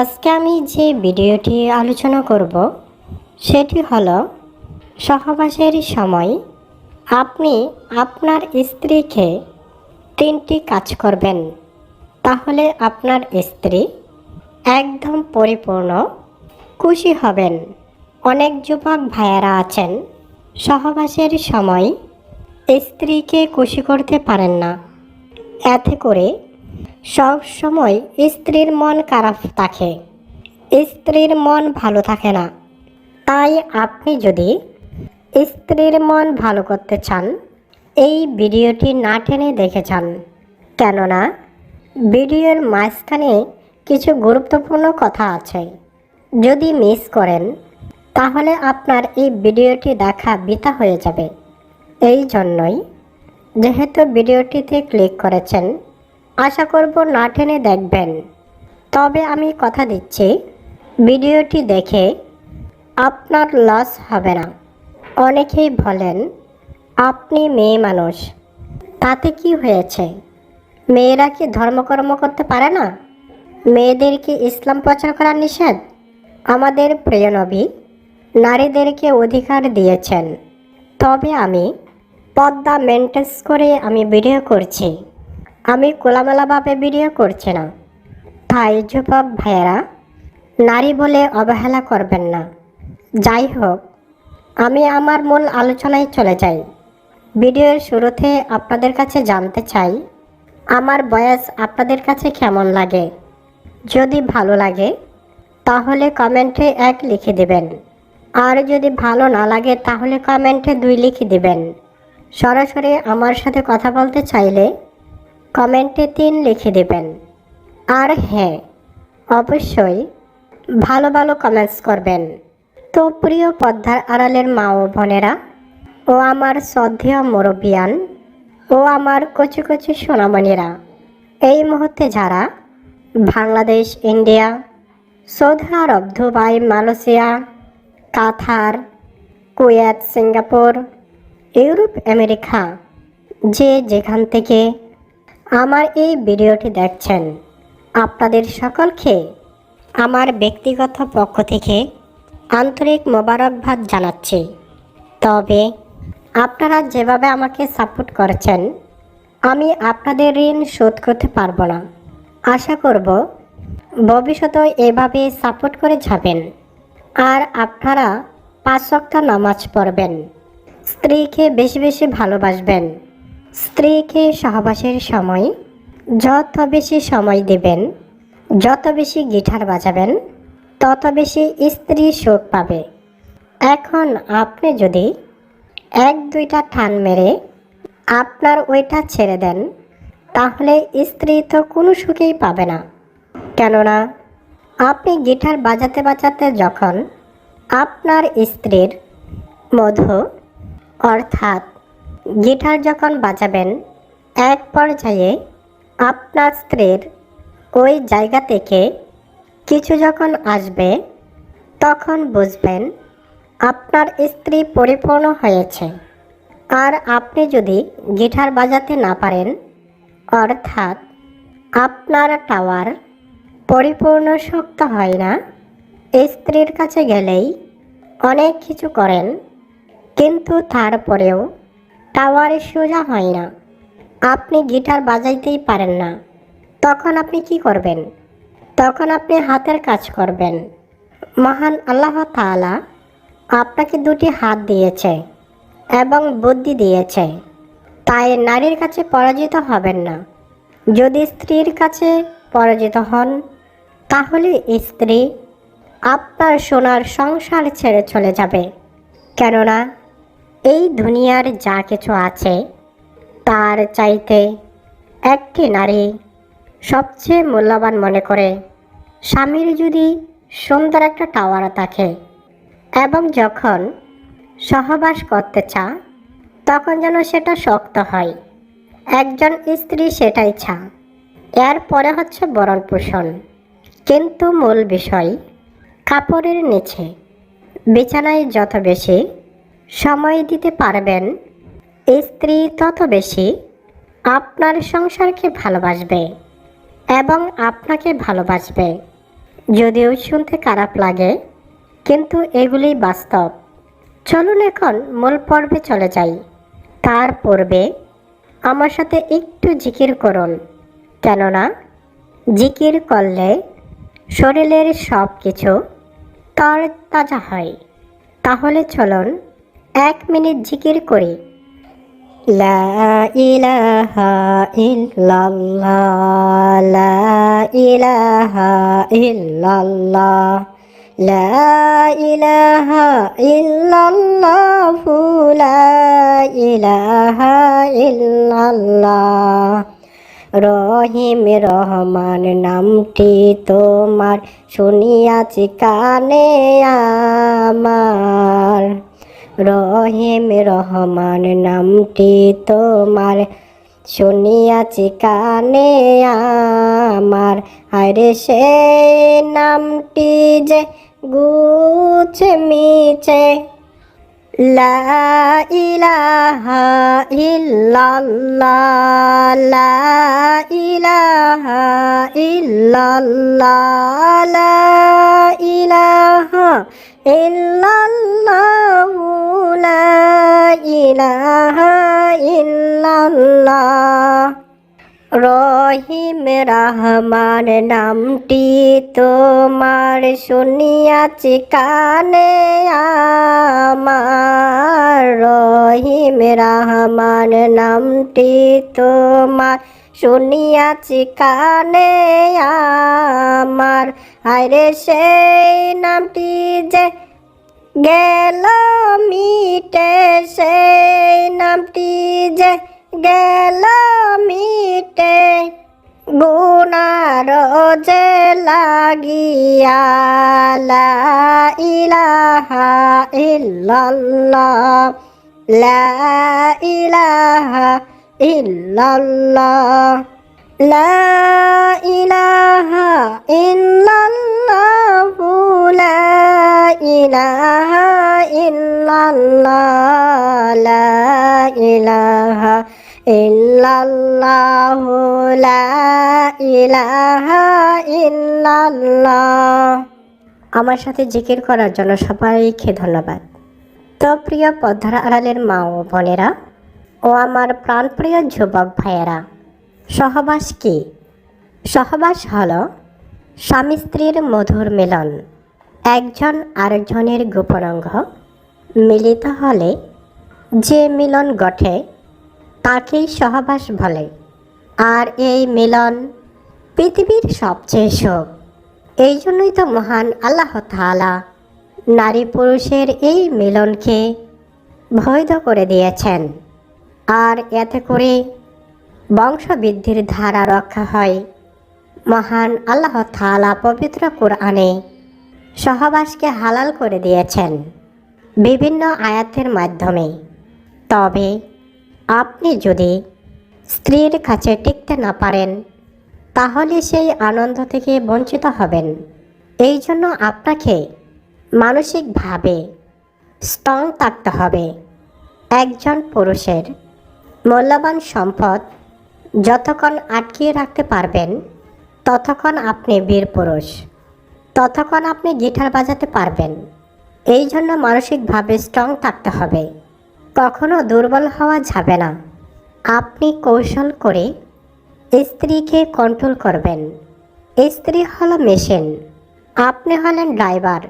আজকে আমি যে ভিডিওটি আলোচনা করব, সেটি হলো সহবাসের সময় আপনি আপনার স্ত্রীকে তিনটি কাজ করবেন। তাহলে আপনার স্ত্রী একদম পরিপূর্ণ খুশি হবেন। অনেক যুবক ভাইয়েরা আছেন, সহবাসের সময় স্ত্রীকে খুশি করতে পারেন না। এতে করে সব সময় স্ত্রীর মন খারাপ থাকে। স্ত্রীর মন ভালো থাকে না। তাই আপনি যদি স্ত্রীর মন ভালো করতে চান, এই ভিডিওটি না টেনে দেখে যান। কেননা, ভিডিওর মাঝখানে কিছু গুরুত্বপূর্ণ কথা আছে। যদি মিস করেন, তাহলে আপনার এই ভিডিওটি দেখা বৃথা হয়ে যাবে। এই জন্যই, যেহেতু ভিডিওটিতে ক্লিক করেছেন আশা করব না টেনে দেখবেন। তবে আমি কথা দিচ্ছি, ভিডিওটি দেখে আপনার লস হবে না। অনেকেই বলেন, আপনি মেয়ে মানুষ, তাতে কি হয়েছে? মেয়েরা কি ধর্মকর্ম করতে পারে না? মেয়েদেরকে ইসলাম প্রচার করা নিষেধ? আমাদের প্রিয় নবী নারীদেরকে অধিকার দিয়েছেন। তবে আমি পদ্মা মেনটেন্স করে আমি ভিডিও করছি। আমি খোলামেলাভাবে ভিডিও করছি না। তাই যুবক ভাইয়েরা, নারী বলে অবহেলা করবেন না। যাই হোক, আমি আমার মূল আলোচনায় চলে যাই। ভিডিওর শুরুতে আপনাদের কাছে জানতে চাই, আমার বয়স আপনাদের কাছে কেমন লাগে? যদি ভালো লাগে, তাহলে কমেন্টে এক লিখে দেবেন। আর যদি ভালো না লাগে, তাহলে কমেন্টে দুই লিখে দেবেন। সরাসরি আমার সাথে কথা বলতে চাইলে কমেন্টে তিন লিখে দেবেন। আর হ্যাঁ অবশ্যই ভালো ভালো কমেন্টস করবেন। তো প্রিয় পদ্মার আড়ালের মা ও বোনেরা, ও আমার শ্রদ্ধেয় মুরব্বিয়ান, ও আমার কচি কচি সোনামণিরা, এই মুহূর্তে যারা Bangladesh, India, Saudi Arab, Dubai, Malaysia, Qatar, Kuwait, Singapore, Europe, America, যে যেখান থেকে আমার এই ভিডিওটি দেখছেন আপনাদের সকলকে আমার ব্যক্তিগত পক্ষ থেকে আন্তরিক মোবারকবাদ জানাচ্ছি। তবে আপনারা যেভাবে আমাকে সাপোর্ট করেছেন, আমি আপনাদের ঋণ শোধ করতে পারব না। আশা করব ভবিষ্যতে এভাবে সাপোর্ট করে যাবেন। আর আপনারা পাঁচ সপ্তাহ নামাজ পড়বেন। স্ত্রীকে বেশি বেশি ভালোবাসবেন। স্ত্রীকে সহবাসের সময় যত বেশি সময় দেবেন, যত বেশি গিটার বাজাবেন, তত বেশি স্ত্রী সুখ পাবে। এখন আপনি যদি এক, দুইটা টান মেরে আপনার ওইটা ছেড়ে দেন, তাহলে স্ত্রী তো কোনো সুখেই পাবে না। কেননা আপনি গিটার বাজাতে বাজাতে যখন আপনার স্ত্রীর মধু, অর্থাৎ গিটার যখন বাজাবেন, এক পর্যায়ে আপনার স্ত্রীর ওই জায়গা থেকে কিছু যখন আসবে, তখন বুঝবেন আপনার স্ত্রী পরিপূর্ণ হয়েছে। আর আপনি যদি গিটার বাজাতে না পারেন, অর্থাৎ আপনার টাওয়ার পরিপূর্ণ শক্ত হয় না, স্ত্রীর কাছে গেলেই অনেক কিছু করেন, কিন্তু তারপরেও টাওয়ারে সোজা হয় না। আপনি গিটার বাজাইতেই পারেন না। তখন আপনি কি করবেন? তখন আপনি হাতের কাজ করবেন। মহান আল্লাহ তাআলা আপনাকে দুটি হাত দিয়েছে এবং বুদ্ধি দিয়েছে। তাই নারীর কাছে পরাজিত হবেন না। যদি স্ত্রীর কাছে পরাজিত হন, তাহলে স্ত্রী আপনার সোনার সংসার ছেড়ে চলে যাবে। কেননা এই দুনিয়ার যা কিছু আছে, তার চাইতে একটি নারী সবচেয়ে মূল্যবান মনে করে, স্বামীর যদি সুন্দর একটা টাওয়ার থাকে এবং যখন সহবাস করতে চা, তখন যেন সেটা শক্ত হয়। একজন স্ত্রী সেটাই চা। এরপরে হচ্ছে বরণ পোষণ কিন্তু মূল বিষয়, কাপড়ের নিচে। বিছানায় যত বেশি সময় দিতে পারবেন। স্ত্রী তত বেশি আপনার সংসারকে ভালোবাসবে এবং আপনাকে ভালোবাসবে। যদিও শুনতে খারাপ লাগে, কিন্তু এগুলি বাস্তব। চলুন এখন মূল পর্বে চলে যাই। তার পূর্বে আমার সাথে একটু জিকির করুন। কেননা জিকির করলে শরীরের সব কিছু তর তাজা হয়। তাহলে চলুন এক মিনিট জিকির করি। লা ইলাহা লা ইলাহা লা ইলাহা ইলাহা রহিম রহমান, নামটি তোমার শুনিয়াছি কানে আমার। রহিম রহমান নামটি তোমার। শুনিয়াছি কানে আমার আরে সে নামটি যে গুছ মিছে। লা ইলাহা ইল্লাল্লাহ, লা ইলাহা ইল্লাল্লাহ, লা ইলাহা ইল্লাল্লাহ, লা ইলাহা ইল্লাল্লাহ। রহিম রহমান নামটি তোমার শুনিয়াছি কানে রহমান নামটি তোমার শুনিয়াছি কানে আমার আরে সেই নামটি যে গেল মিটে সেই নামটি যে গেল মিটে গুনার যে লাগিয়া লা ইলাহা ইল্লাল্লাহ লা ইলাহা ইল্লাল্লাহ। লা ইলাহা ইল্লাল্লাহ লা ইলাহা ইল্লাল্লাহ। লা ইলাহা ইল্লাল্লাহ লা ইলাহা ইল্লাল্লাহ। আমার সাথে জিকির করার জন্য সবাইকে ধন্যবাদ। তো প্রিয় পদ্মার আড়ালের মা ও বোনেরা ও আমার প্রাণপ্রিয় যুবক ভাইয়েরা, সহবাস কি? সহবাস হল স্বামী স্ত্রীর মধুর মিলন। একজন আরেকজনের গোপনাঙ্গ মিলিত হলে যে মিলন ঘটে, তাকেই সহবাস বলে। আর এই মিলন পৃথিবীর সবচেয়ে সুখ। এই জন্যই তো মহান আল্লাহ তাআলা নারী পুরুষের এই মিলনকে বৈধ করে দিয়েছেন। আর এতে করে বংশবৃদ্ধির ধারা রক্ষা হয়। মহান আল্লাহ তাআলা পবিত্র কোরআনে সহবাসকে হালাল করে দিয়েছেন বিভিন্ন আয়াতের মাধ্যমে। তবে আপনি যদি স্ত্রীর কাছে টিকতে না পারেন, তাহলে সেই আনন্দ থেকে বঞ্চিত হবেন। এই জন্য আপনাকে মানসিকভাবে স্ট্রং থাকতে হবে। একজন পুরুষের মূল্যবান সম্পদ যতক্ষণ আটকিয়ে রাখতে পারবেন, ততক্ষণ আপনি বীর পুরুষ, ততক্ষণ আপনি গিটার বাজাতে পারবেন। এই জন্য মানসিকভাবে স্ট্রং থাকতে হবে। কখনো দুর্বল হওয়া যাবে না। আপনি কৌশল করে স্ত্রীকে কন্ট্রোল করবেন। স্ত্রী হলো মেশিন আপনি হলেন ড্রাইভার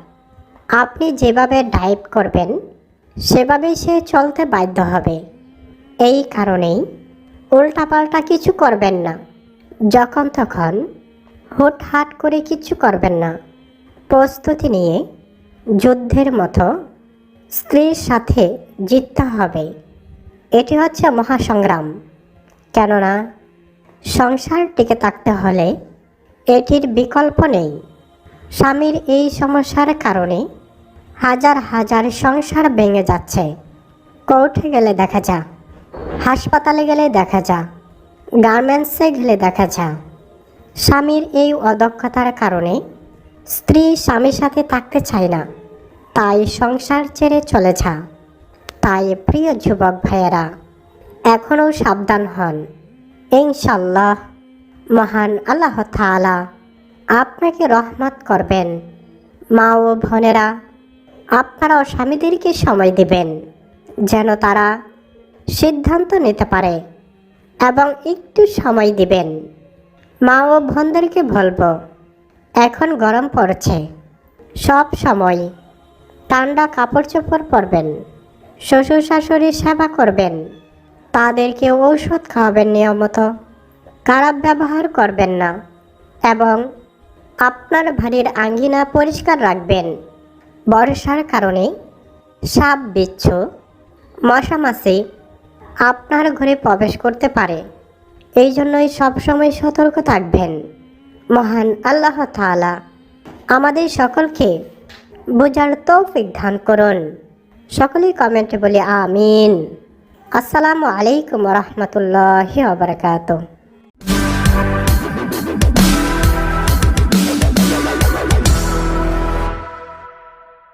আপনি যেভাবে ডাইভ করবেন, সেভাবেই সে চলতে বাধ্য হবে। এই কারণেই উল্টাপাল্টা কিছু করবেন না। যখন তখন হুটহাট করে কিছু করবেন না। প্রস্তুতি নিয়ে যুদ্ধের মতো স্ত্রীর সাথে জিততে হবে। এটি হচ্ছে মহাসংগ্রাম। কেননা সংসার টিকে থাকতে হলে এটির বিকল্প নেই। স্বামীর এই সমস্যার কারণে হাজার হাজার সংসার ভেঙে যাচ্ছে। কোর্টে গেলে দেখা যা, হাসপাতালে গেলে দেখা যা, গার্মেন্টসে গেলে দেখা যা। স্বামীর এই অদক্ষতার কারণে স্ত্রী স্বামীর সাথে থাকতে চায় না, তাই সংসার ছেড়ে চলে যা। তাই প্রিয় যুবক ভাইয়েরা, এখনও সাবধান হন। ইনশাল্লাহ মহান আল্লাহ তাআলা আপনাকে রহমত করবেন। মা ও বোনেরা আপনারাও স্বামীদেরকে সময় দিবেন, যেন তারা সিদ্ধান্ত নিতে পারে এবং একটু সময় দিবেন। মা ও বোনদেরকে বলব, এখন গরম পড়ছে, সব সময় ঠান্ডা কাপড় চোপড় পরবেন শ্বশুর শাশুড়ির সেবা করবেন, তাদেরকে ঔষধ খাওয়াবেন নিয়মিত, খারাপ ব্যবহার করবেন না এবং আপনার বাড়ির আঙ্গিনা পরিষ্কার রাখবেন। বর্ষার কারণে সাপ বিচ্ছু মশামাছি আপনার ঘরে প্রবেশ করতে পারে। এই জন্যই সবসময় সতর্ক থাকবেন। মহান আল্লাহ তাআলা আমাদের সকলকে বোঝার তৌফিক দান করুন। সকলেই কমেন্টে বলি আমিন। আসসালামু আলাইকুম রহমতুল্লাহ বারকাতুহ।